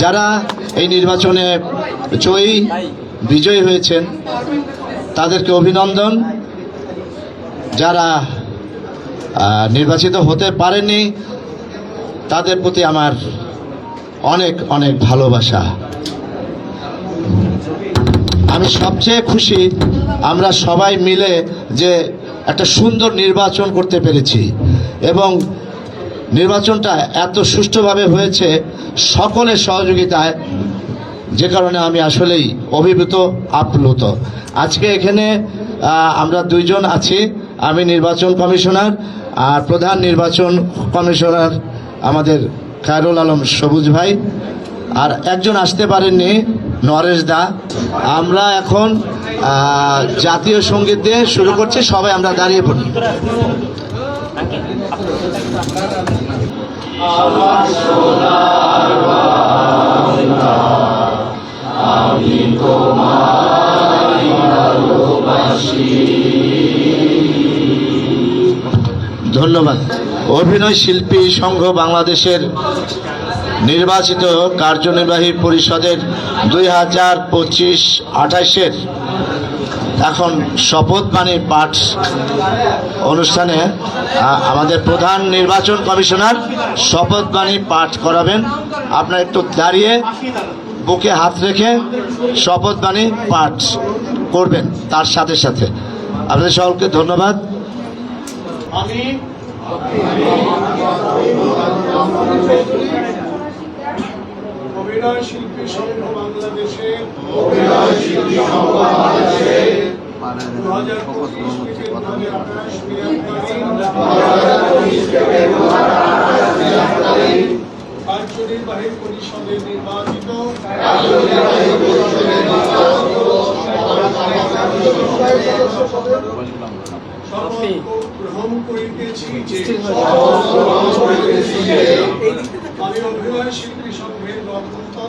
যারা এই নির্বাচনে জয়ী, বিজয়ী হয়েছেন, তাদেরকে অভিনন্দন। যারা নির্বাচিত হতে পারেননি, তাদের প্রতি আমার অনেক অনেক ভালোবাসা। আমি সবচেয়ে খুশি আমরা সবাই মিলে যে একটা সুন্দর নির্বাচন করতে পেরেছি এবং নির্বাচনটা এত সুষ্ঠুভাবে হয়েছে সকলের সহযোগিতায়, যে কারণে আমি আসলেই অভিভূত, আপ্লুত। আজকে এখানে আমরা দুইজন আছি, আমি নির্বাচন কমিশনার আর প্রধান নির্বাচন কমিশনার আমাদের খায়রুল আলম সবুজ ভাই। আর একজন আসতে পারেননি, নরেশ দা। আমরা এখন জাতীয় সংগীত দিয়ে শুরু করছি, সবাই আমরা দাঁড়িয়ে পড়ি। ধন্যবাদ। অভিনয় শিল্পী সংঘ বাংলাদেশের নির্বাচিত কার্যনির্বাহী পরিষদের দুই হাজার পঁচিশ আঠাশের এখন শপথ বাণী পাঠ অনুষ্ঠানে আমাদের প্রধান নির্বাচন কমিশনার শপথ বাণী পাঠ করাবেন। আপনারা একটু দাঁড়িয়ে বুকে হাত রেখে শপথ বাণী পাঠ করবেন তার সাথে সাথে। আপনাদের সকলকে ধন্যবাদ। আমি অভিনয় শিল্পী সংঘ বাংলাদেশে। অভিনয় শিল্পী সংঘ বাংলাদেশে দু হাজার পঁচিশ থেকে দু আঠাশ কার্যনির্বাহী পরিষদের নির্বাচিত। গ্রহণ করিতেছি যে আমি অভিনয় শিল্পী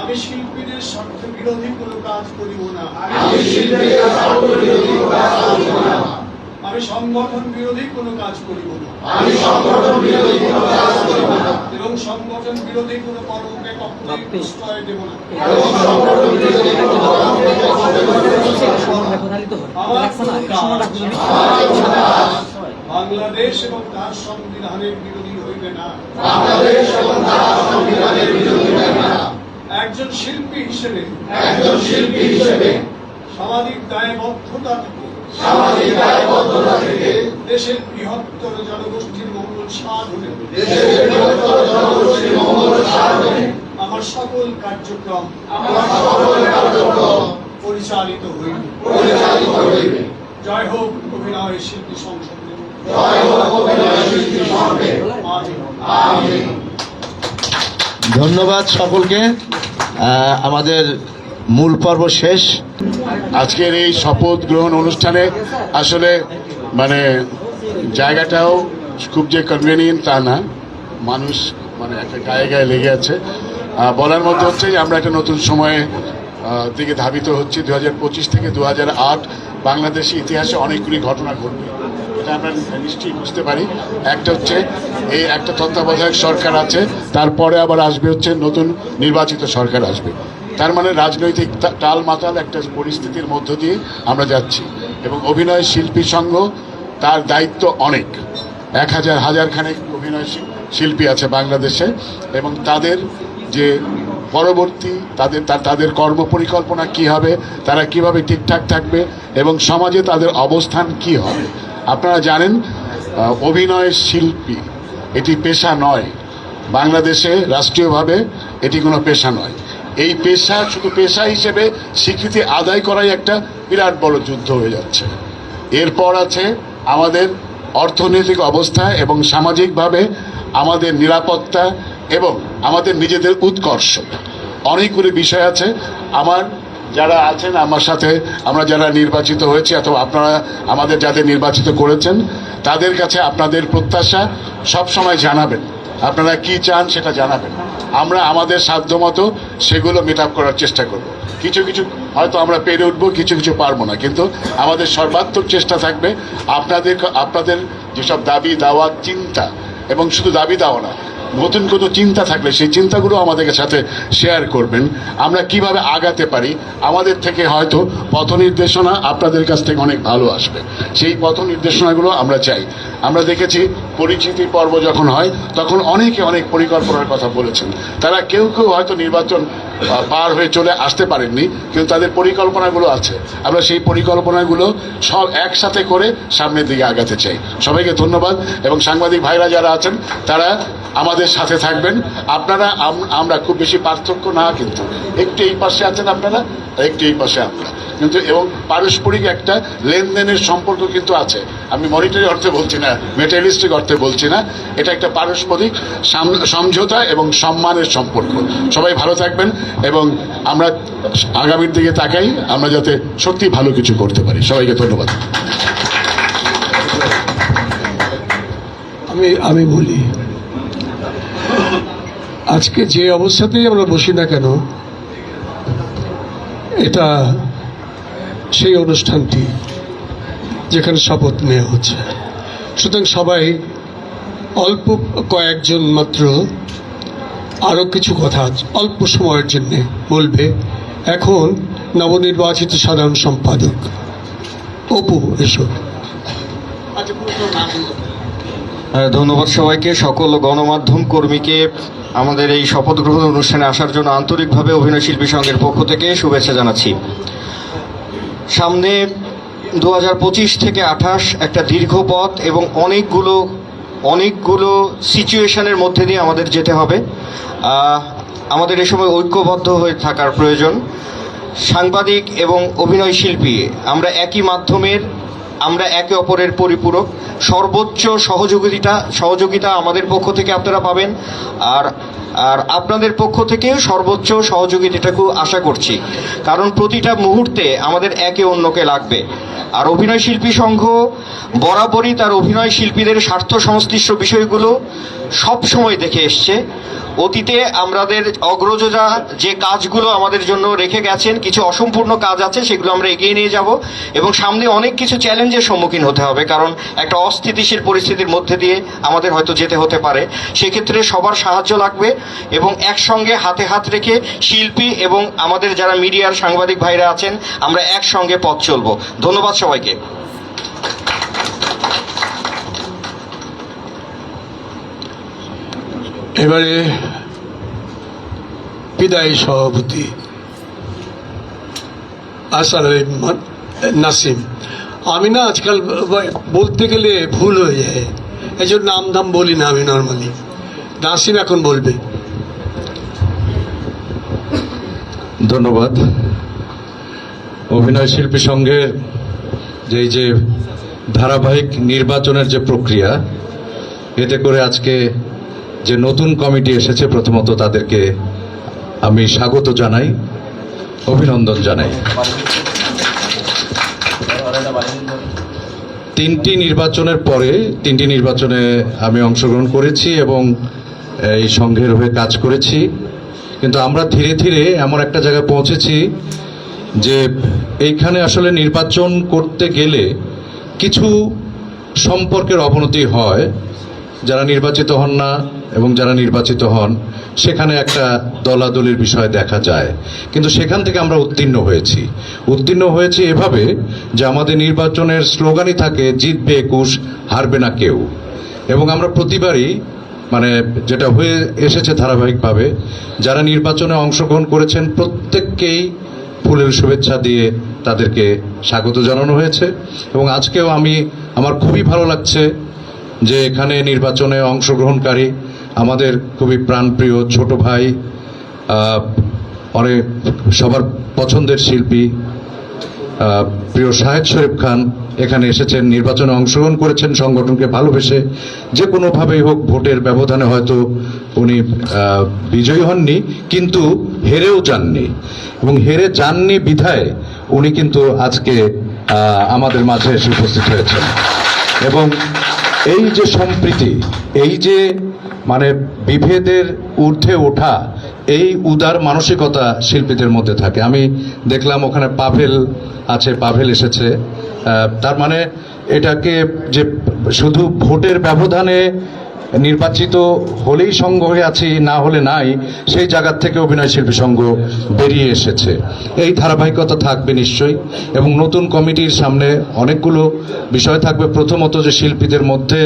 আমি শিল্পীদের স্বার্থ বিরোধী কোনো কাজ করিব না। আমি সংগঠন বিরোধী কোনো কাজ করিব না। আমি সংগঠন বিরোধী কোনো কাজ করিব না এবং সংগঠন বিরোধী কোনো কর্মকে কখনোই প্রশ্রয় দেব না। আমার লাগছে না এটা সময় লাগবে না। বাংলাদেশ এবং তার সংবিধানের বিরোধী হইবে না। একজন শিল্পী হিসেবে একজন শিল্পী হিসেবে সামাজিক দায়বদ্ধতা থেকে সামাজিক দায়বদ্ধতা থেকে দেশের বৃহত্তর জনগোষ্ঠীর মঙ্গল সাধনে দেশের বৃহত্তর জনগোষ্ঠীর মঙ্গল সাধনে আমার সকল কার্যক্রম আমার সকল কার্যক্রম পরিচালিত হইবে। পরিচালিত হইবে। জয় হোক অভিনয় শিল্পী সংসদ। জয় হোক অভিনয় শিল্পী সংসদ। আমিন। ধন্যবাদ সকলকে। আমাদের মূল পর্ব শেষ। আজকের এই শপথ গ্রহণ অনুষ্ঠানে আসলে মানে জায়গাটাও খুব যে কনভেনিয়েন্ট তা না। মানুষ মানে একটা গায়ে গায়ে লেগে আছে। বলার মধ্যে হচ্ছে যে আমরা একটা নতুন সময়ে দিকে ধাবিত হচ্ছি। দু হাজার পঁচিশ থেকে দু বাংলাদেশি ইতিহাসে অনেকগুলি ঘটনা ঘটবে। এটা আমরা নিশ্চয়ই বুঝতে পারি। একটা হচ্ছে এই একটা তত্ত্বাবধায়ক সরকার আছে, তারপরে আবার আসবে হচ্ছে নতুন নির্বাচিত সরকার আসবে। তার মানে রাজনৈতিক টাল মাতাল একটা পরিস্থিতির মধ্য দিয়ে আমরা যাচ্ছি। এবং অভিনয় শিল্পী সংঘ, তার দায়িত্ব অনেক। এক হাজার হাজার খানেক অভিনয় শিল্পী আছে বাংলাদেশে এবং তাদের যে পরবর্তী, তাদের তাদের কর্ম পরিকল্পনা কি হবে, তারা কীভাবে ঠিকঠাক থাকবে এবং সমাজে তাদের অবস্থান কি হবে আপনারা জানেন অভিনয় শিল্পী, এটি পেশা নয়। বাংলাদেশে রাষ্ট্রীয়ভাবে এটি কোনো পেশা নয়। এই পেশা শুধু পেশা হিসেবে স্বীকৃতি আদায় করাই একটা বিরাট বড় যুদ্ধ হয়ে যাচ্ছে। এরপর আছে আমাদের অর্থনৈতিক অবস্থা এবং সামাজিকভাবে আমাদের নিরাপত্তা এবং আমাদের নিজেদের উৎকর্ষ। অনেকগুলি বিষয় আছে। আমার যারা আছেন, আমার সাথে আমরা যারা নির্বাচিত হয়েছি অথবা আপনারা আমাদের যাদের নির্বাচিত করেছেন, তাদের কাছে আপনাদের প্রত্যাশা সব সময় জানাবেন। আপনারা কি চান সেটা জানাবেন। আমরা আমাদের সাধ্যমতো সেগুলো মেট আপ করার চেষ্টা করব। কিছু কিছু হয়তো আমরা পেরে উঠবো, কিছু কিছু পারব না। কিন্তু আমাদের সর্বাত্মক চেষ্টা থাকবে আপনাদের আপনাদের যেসব দাবি দাওয়া চিন্তা এবং শুধু দাবি দাওয়া না নতুন কোনো চিন্তা থাকলে সেই চিন্তাগুলো আমাদের সাথে শেয়ার করবেন। আমরা কীভাবে আগাতে পারি, আমাদের থেকে হয়তো পথ নির্দেশনা আপনাদের কাছ থেকে অনেক ভালো আসবে। সেই পথ নির্দেশনাগুলো আমরা চাই। আমরা দেখেছি পরিচিতি পর্ব যখন হয়, তখন অনেকে অনেক পরিকল্পনার কথা বলেছেন। তারা কেউ কেউ হয়তো নির্বাচন পার হয়ে চলে আসতে পারেননি, কিন্তু তাদের পরিকল্পনাগুলো আছে। আমরা সেই পরিকল্পনাগুলো সব একসাথে করে সামনের দিকে আগাতে চাই। সবাইকে ধন্যবাদ। এবং সাংবাদিক ভাইরা যারা আছেন, তারা আমাদের সাথে থাকবেন। আপনারা আমরা খুব বেশি পার্থক্য না, কিন্তু একটু এই পাশে আছেন আপনারা, একটু এই পাশে আমরা কিন্তু এবং পারস্পরিক একটা লেনদেনের সম্পর্ক কিন্তু আছে। আমি মনিটারি অর্থে বলছি না মেটেরিয়ালিস্টিক অর্থে বলছি না। এটা একটা পারস্পরিক সাম- সমঝোতা এবং সম্মানের সম্পর্ক। সবাই ভালো থাকবেন এবং আমরা আগামীর দিকে তাকাই, আমরা যাতে সত্যি ভালো কিছু করতে পারি। সবাইকে ধন্যবাদ। আমি আমি বলি আজকে যে অবস্থাতেই আমরা বসি না কেন এটা সেই অনুষ্ঠানটি যেখানে শপথ নেওয়া হচ্ছে। সুতরাং সবাই অল্প কয়েকজন মাত্র আরও কিছু কথা অল্প সময়ের জন্য বলবে। এখন নবনির্বাচিত সাধারণ সম্পাদক অপু এসো। হ্যাঁ, ধন্যবাদ সবাইকে সকল গণমাধ্যম কর্মীকে। আমাদের এই শপথ গ্রহণ অনুষ্ঠানে আসার জন্য আন্তরিকভাবে অভিনয় শিল্পী সংঘের পক্ষ থেকে শুভেচ্ছা জানাচ্ছি। সামনে দু হাজার পঁচিশ থেকে আঠাশ একটা দীর্ঘ পথ এবং অনেকগুলো অনেকগুলো সিচুয়েশনের মধ্যে দিয়ে আমাদের যেতে হবে। আমাদের এ সময় ঐক্যবদ্ধ হয়ে থাকার প্রয়োজন। সাংবাদিক এবং অভিনয় শিল্পী, আমরা একই মাধ্যমের আমরা একে অপরের পরিপূরক। সর্বোচ্চ সহযোগিতা সহযোগিতা আমাদের পক্ষ থেকে আপনারা পাবেন। আর আর আপনাদের পক্ষ থেকে সর্বোচ্চ সহযোগিতাটুকু আশা করছি। কারণ প্রতিটা মুহূর্তে আমাদের একে অন্যকে লাগবে। আর অভিনয় শিল্পী সংঘ বরাবরই তার অভিনয় শিল্পীদের স্বার্থ সংশ্লিষ্ট বিষয়গুলো সব সময় দেখে এসছে। অতীতে আমাদের অগ্রজরা যে কাজগুলো আমাদের জন্য রেখে গেছেন, কিছু অসম্পূর্ণ কাজ আছে, সেগুলো আমরা এগিয়ে নিয়ে যাব এবং সামনে অনেক কিছু চ্যালেঞ্জের সম্মুখীন হতে হবে, কারণ একটা অস্থিতিশীল পরিস্থিতির মধ্যে দিয়ে আমাদের হয়তো যেতে হতে পারে। সেক্ষেত্রে সবার সাহায্য লাগবে এবং একসঙ্গে হাতে হাত রেখে শিল্পী এবং আমাদের যারা মিডিয়ার সাংবাদিক ভাইরা আছেন, আমরা একসঙ্গে পথ চলবো। ধন্যবাদ সবাইকে। এবারে বিদায়ী সভাপতি আসার নাসিম। আমি না আজকাল বলতে গেলে ভুল হয়ে যায়। এই জন্য নাম ধাম বলি না আমি নর্মালি নাসিম এখন বলবে। ধন্যবাদ। অভিনয় শিল্পী সংঘের যে যে ধারাবাহিক নির্বাচনের যে প্রক্রিয়া, এতে করে আজকে যে নতুন কমিটি এসেছে, প্রথমত তাদেরকে আমি স্বাগত জানাই, অভিনন্দন জানাই। তিনটি নির্বাচনের পরে, তিনটি নির্বাচনে আমি অংশগ্রহণ করেছি এবং এই সংঘের হয়ে কাজ করেছি। কিন্তু আমরা ধীরে ধীরে এমন একটা জায়গায় পৌঁছেছি যে এইখানে আসলে নির্বাচন করতে গেলে কিছু সম্পর্কের অবনতি হয়। যারা নির্বাচিত হন না এবং যারা নির্বাচিত হন, সেখানে একটা দলাদলির বিষয় দেখা যায়। কিন্তু সেখান থেকে আমরা উত্তীর্ণ হয়েছি। উত্তীর্ণ হয়েছি এভাবে যে আমাদের নির্বাচনের স্লোগানই থাকে, জিতবে একুশ, হারবে না কেউ। এবং আমরা প্রতিবারই মানে যেটা হয়ে এসেছে ধারাবাহিকভাবে, যারা নির্বাচনে অংশগ্রহণ করেছেন, প্রত্যেককেই ফুলের শুভেচ্ছা দিয়ে তাদেরকে স্বাগত জানানো হয়েছে। এবং আজকেও আমি, আমার খুবই ভালো লাগছে যে এখানে নির্বাচনে অংশগ্রহণকারী আমাদের খুবই প্রাণপ্রিয় ছোট ভাই অনেক সবার পছন্দের শিল্পী প্রিয় শাহেদ শরীফ খান এখানে এসেছেন, নির্বাচনে অংশগ্রহণ করেছেন, সংগঠনকে ভালোবেসে যে কোনোভাবেই হোক ভোটের ব্যবধানে হয়তো উনি বিজয়ী হননি, কিন্তু হেরেও যাননি এবং হেরে যাননি বিধায় উনি কিন্তু আজকে আমাদের মাঝে এসে উপস্থিত হয়েছেন। এবং এই যে সম্প্রীতি, এই যে মানে বিভেদের ঊর্ধ্বে ওঠা, এই উদার মানসিকতা শিল্পীদের মধ্যে থাকে। আমি দেখলাম ওখানে পাভেল আছে, পাভেল এসেছে। তার মানে এটাকে যে শুধু ভোটের ব্যবধানে নির্বাচিত হলেই হয়ে আছি, না হলে নাই, সেই জায়গার থেকে অভিনয় শিল্পী সংঘ বেরিয়ে এসেছে। এই ধারাবাহিকতা থাকবে নিশ্চয়ই, এবং নতুন কমিটির সামনে অনেকগুলো বিষয় থাকবে। প্রথমত যে শিল্পীদের মধ্যে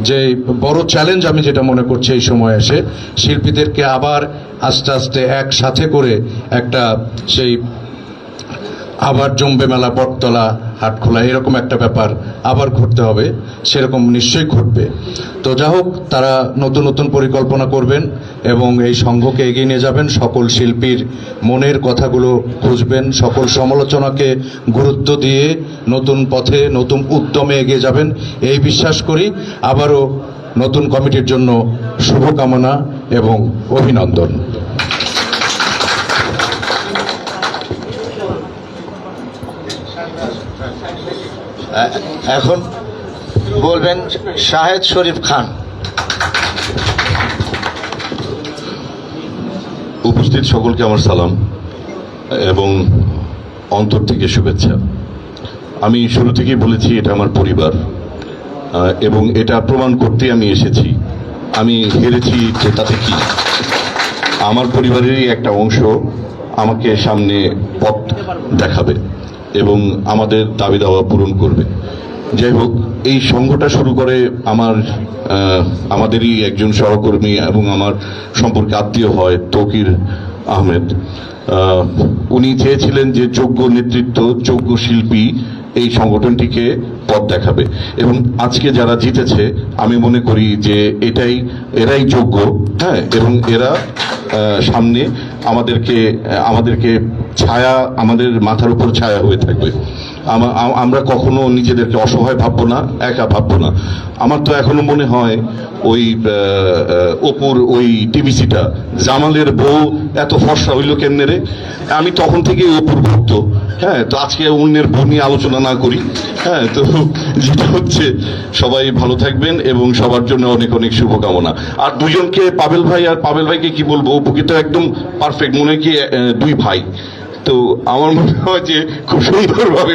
যে বড় চ্যালেঞ্জ আমি যেটা মনে করছি এই সময় এসে, শিল্পীদেরকে আবার আস্তে আস্তে একসাথে করে একটা সেই আবার জম্বে মেলা, বটতলা, হাটখোলা, এরকম একটা ব্যাপার আবার ঘটতে হবে, সেরকম নিশ্চয়ই ঘটবে। তো যা হোক, তারা নতুন নতুন পরিকল্পনা করবেন এবং এই সংঘকে এগিয়ে নিয়ে যাবেন, সকল শিল্পীর মনের কথাগুলো খুঁজবেন, সকল সমালোচনাকে গুরুত্ব দিয়ে নতুন পথে, নতুন উদ্যমে এগিয়ে যাবেন, এই বিশ্বাস করি আবারও নতুন কমিটির জন্য শুভকামনা এবং অভিনন্দন। এখন বলবেন শাহেদ শরীফ খান। উপস্থিত সকলকে আমার সালাম এবং অন্তর থেকে শুভেচ্ছা। আমি শুরু থেকেই বলেছি, এটা আমার পরিবার এবং এটা প্রমাণ করতে আমি এসেছি। আমি হেরেছি যে তাতে কি। আমার পরিবারেরই একটা অংশ আমাকে সামনে পথ দেখাবে। এবং আমাদের দাবি দাওয়া পূরণ করবে। যাই হোক, এই সংঘটা শুরু করে আমার আমাদেরই একজন সহকর্মী এবং আমার সম্পর্কে আত্মীয় হয় তকির আহমেদ। উনি চেয়েছিলেন যে যোগ্য নেতৃত্ব, যোগ্য শিল্পী এই সংগঠনটিকে পথ দেখাবে। এবং আজকে যারা জিতেছে, আমি মনে করি যে এটাই, এরাই যোগ্য হ্যাঁ? এবং এরা সামনে আমাদেরকে আমাদেরকে ছায়া আমাদের মাথার উপর ছায়া হয়ে থাকবে। আমরা কখনো নিজেদেরকে অসহায় ভাববো না, একা ভাববো না। আমার তো এখনও মনে হয় ওই অপুর ওই টিভিসিটা, জামালের বউ এত ফর্সা হইল কেমনে রে? আমি তখন থেকেই অপুর ভক্ত। হ্যাঁ তো আজকে অন্যের বউ নিয়ে আলোচনা না করি। হ্যাঁ তো যেটা হচ্ছে, সবাই ভালো থাকবেন এবং সবার জন্য অনেক অনেক শুভকামনা। আর দুজনকে, পাবেল ভাই আর পাবেল ভাইকে কি বলব? অপুকে তো একদম পারফেক্ট মনে হয় কি দুই ভাই। তো আমার মনে হয় যে খুব সুন্দরভাবে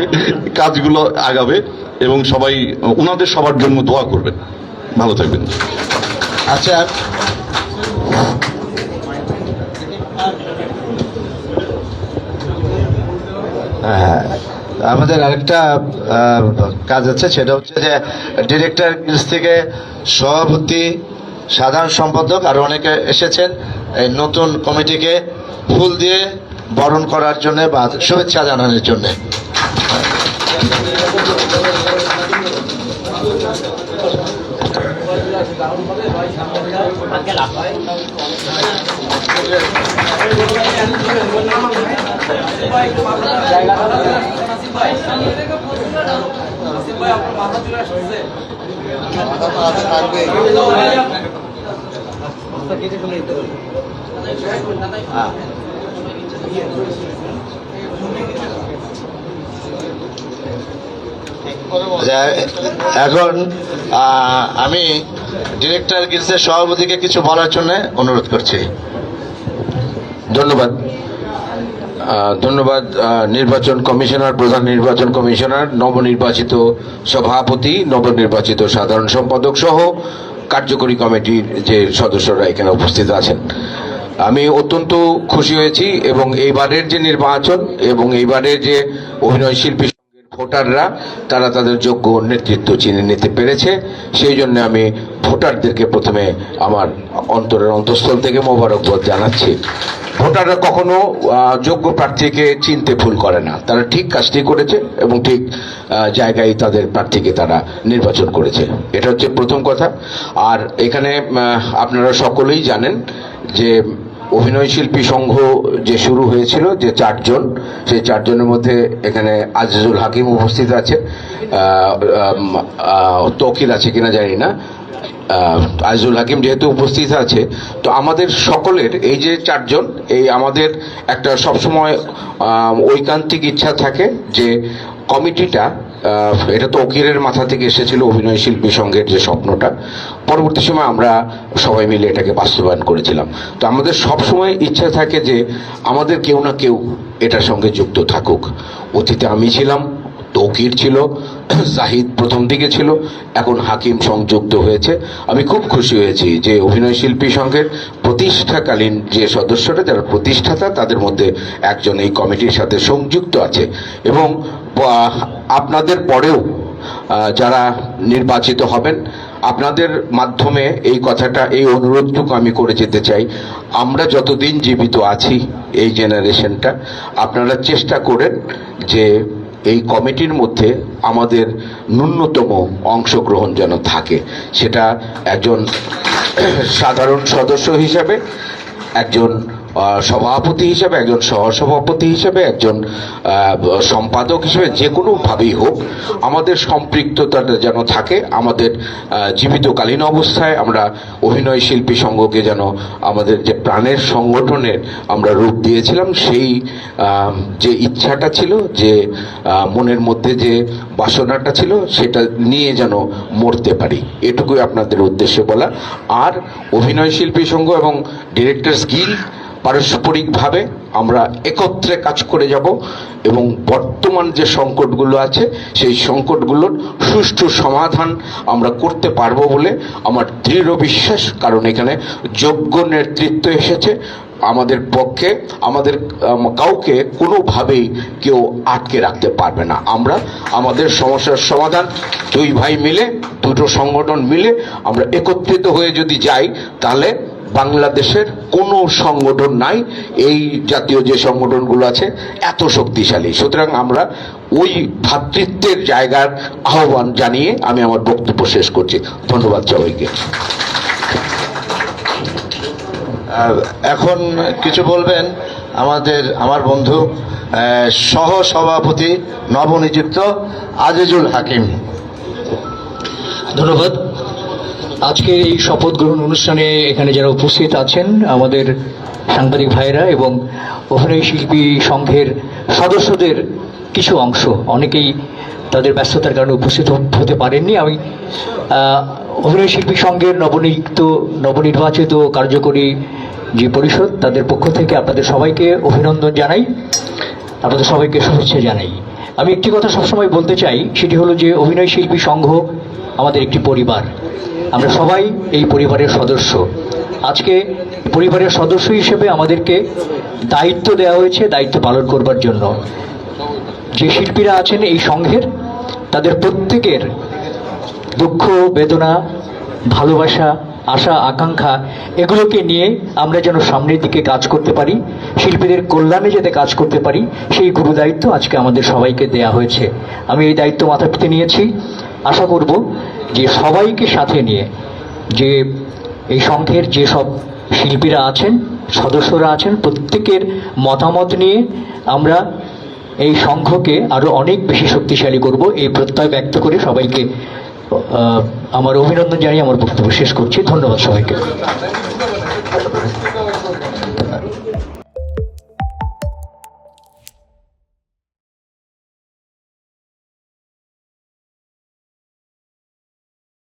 কাজগুলো আগাবে এবং সবাই ওনাদের সবার জন্য দোয়া করবেন। ভালো থাকবেন। আচ্ছা। হ্যাঁ আমাদের আরেকটা কাজ আছে, সেটা হচ্ছে যে ডিরেক্টর থেকে সভাপতি, সাধারণ সম্পাদক, আর অনেকে এসেছেন, এই নতুন কমিটিকে ফুল দিয়ে বরণ করার জন্য বা শুভেচ্ছা জানানোর জন্য। যে এখন আমি ডিরেক্টর গিলসের সভাপতিকে কিছু বলার জন্য অনুরোধ করছি। ধন্যবাদ। ধন্যবাদ নির্বাচন কমিশনার, প্রধান নির্বাচন কমিশনার, নবনির্বাচিত সভাপতি, নবনির্বাচিত সাধারণ সম্পাদক সহ কার্যকরী কমিটির যে সদস্যরা এখানে উপস্থিত আছেন। আমি অত্যন্ত খুশি হয়েছি এবং এইবারের যে নির্বাচন এবং এইবারের যে অভিনয় শিল্পী ভোটাররা, তারা তাদের যোগ্য নেতৃত্ব চিনে নিতে পেরেছে। সেই জন্য আমি ভোটারদেরকে প্রথমে আমার অন্তরের অন্তঃস্থল থেকে মোবারকবাদ জানাচ্ছি। ভোটাররা কখনো যোগ্য প্রার্থীকে চিনতে ভুল করে না। তারা ঠিক কাজটি করেছে এবং ঠিক জায়গায় তাদের প্রার্থীকে তারা নির্বাচন করেছে। এটা হচ্ছে প্রথম কথা। আর এখানে আপনারা সকলেই জানেন যে অভিনয় শিল্পী সংঘ যে শুরু হয়েছিল, যে চারজন, সেই চারজনের মধ্যে এখানে আজিজুল হাকিম উপস্থিত আছে তৌকির আছে কিনা জানি না। আজিজুল হাকিম যেহেতু উপস্থিত আছে, তো আমাদের সকলের, এই যে চারজন, এই আমাদের একটা সবসময় ঐকান্তিক ইচ্ছা থাকে যে কমিটিটা এটা তো অকিরের মাথা থেকে এসেছিল অভিনয় শিল্পী সংঘের যে স্বপ্নটা। পরবর্তী সময় আমরা সবাই মিলে এটাকে বাস্তবায়ন করেছিলাম। তো আমাদের সব সময় ইচ্ছা থাকে যে আমাদের কেউ না কেউ এটার সঙ্গে যুক্ত থাকুক। অতীতে আমি ছিলাম তৌকির ছিল, জাহিদ প্রথম দিকে ছিল, এখন হাকিম সংযুক্ত হয়েছে। আমি খুব খুশি হয়েছি যে অভিনয় শিল্পী সংঘের প্রতিষ্ঠাকালীন যে সদস্যরা, যারা প্রতিষ্ঠাতা, তাদের মধ্যে একজন এই কমিটির সাথে সংযুক্ত আছে। এবং আপনাদের পরেও যারা নির্বাচিত হবেন, আপনাদের মাধ্যমে এই কথাটা, এই অনুরোধটুকু আমি করে যেতে চাই। আমরা যতদিন জীবিত আছি এই জেনারেশনটা, আপনারা চেষ্টা করেন যে এই কমিটির মধ্যে আমাদের ন্যূনতম অংশগ্রহণ যেন থাকে। সেটা একজন সাধারণ সদস্য হিসাবে, একজন সভাপতি হিসেবে, একজন সহসভাপতি হিসেবে, একজন সম্পাদক হিসেবে, যে কোনোভাবেই হোক, আমাদের সম্পৃক্ততাটা যেন থাকে, আমাদের জীবিতকালীন অবস্থায় আমরা অভিনয় শিল্পী সংঘকে যেন আমাদের যে প্রাণের সংগঠনের আমরা রূপ দিয়েছিলাম, সেই যে ইচ্ছাটা ছিল, যে মনের মধ্যে যে বাসনাটা ছিল, সেটা নিয়ে যেন মরতে পারি। এটুকুই আপনাদের উদ্দেশ্যে বলা। আর অভিনয় শিল্পী সংঘ এবং ডিরেক্টরস গিল্ড পারস্পরিকভাবে আমরা একত্রে কাজ করে যাব এবং বর্তমান যে সংকটগুলো আছে, সেই সংকটগুলোর সুষ্ঠু সমাধান আমরা করতে পারব বলে আমার দৃঢ় বিশ্বাস। কারণ এখানে যোগ্য নেতৃত্ব এসেছে। আমাদের পক্ষে, আমাদের কাউকে কোনোভাবেই কেউ আটকে রাখতে পারবে না। আমরা, আমাদের সমস্যার সমাধান দুই ভাই মিলে, দুটো সংগঠন মিলে আমরা একত্রিত হয়ে যদি যাই, তাহলে বাংলাদেশের কোনো সংগঠন নাই। এই জাতীয় যে সংগঠনগুলো আছে এত শক্তিশালী। সুতরাং আমরা ওই ভ্রাতৃত্বের জায়গার আহ্বান জানিয়ে আমি আমার বক্তব্য শেষ করছি। ধন্যবাদ সবাইকে। এখন কিছু বলবেন? আমাদের আমার বন্ধু সহ সভাপতি নবনিযুক্ত আজিজুল হাকিম। ধন্যবাদ। আজকে এই শপথ গ্রহণ অনুষ্ঠানে এখানে যারা উপস্থিত আছেন, আমাদের সাংবাদিক ভাইরা এবং অভিনয় শিল্পী সংঘের সদস্যদের কিছু অংশ, অনেকেই তাদের ব্যস্ততার কারণে উপস্থিত হতে পারেননি। আমি অভিনয় শিল্পী সংঘের নবনিযুক্ত, নবনির্বাচিত কার্যকরী যে পরিষদ, তাদের পক্ষ থেকে আপনাদের সবাইকে অভিনন্দন জানাই, আপনাদের সবাইকে শুভেচ্ছা জানাই। আমি একটি কথা সবসময় বলতে চাই, সেটি হলো যে অভিনয় শিল্পী সংঘ আমাদের একটি পরিবার। আমরা সবাই এই পরিবারের সদস্য। আজকে পরিবারের সদস্য হিসেবে আমাদেরকে দায়িত্ব দেওয়া হয়েছে, দায়িত্ব পালন করবার জন্য। যে শিল্পীরা আছেন এই সংঘের, তাদের প্রত্যেকের দুঃখ, বেদনা, ভালোবাসা, আশা, আকাঙ্ক্ষা, এগুলোকে নিয়ে আমরা যেন সামনের দিকে কাজ করতে পারি, শিল্পীদের কল্যাণে যাতে কাজ করতে পারি, সেই গুরু দায়িত্ব আজকে আমাদের সবাইকে দেয়া হয়েছে। আমি এই দায়িত্ব মাথা পেতে নিয়েছি। আশা করব যে সবাইকে সাথে নিয়ে যে এই সংঘের যে সব শিল্পীরা আছেন, সদস্যরা আছেন, প্রত্যেকের মতামত নিয়ে আমরা এই সংঘকে আরও অনেক বেশি শক্তিশালী করব। এই প্রত্যয় ব্যক্ত করে সবাইকে আমার অভিনন্দন জানিয়ে আমার বক্তব্য শেষ করছি। ধন্যবাদ সবাইকে।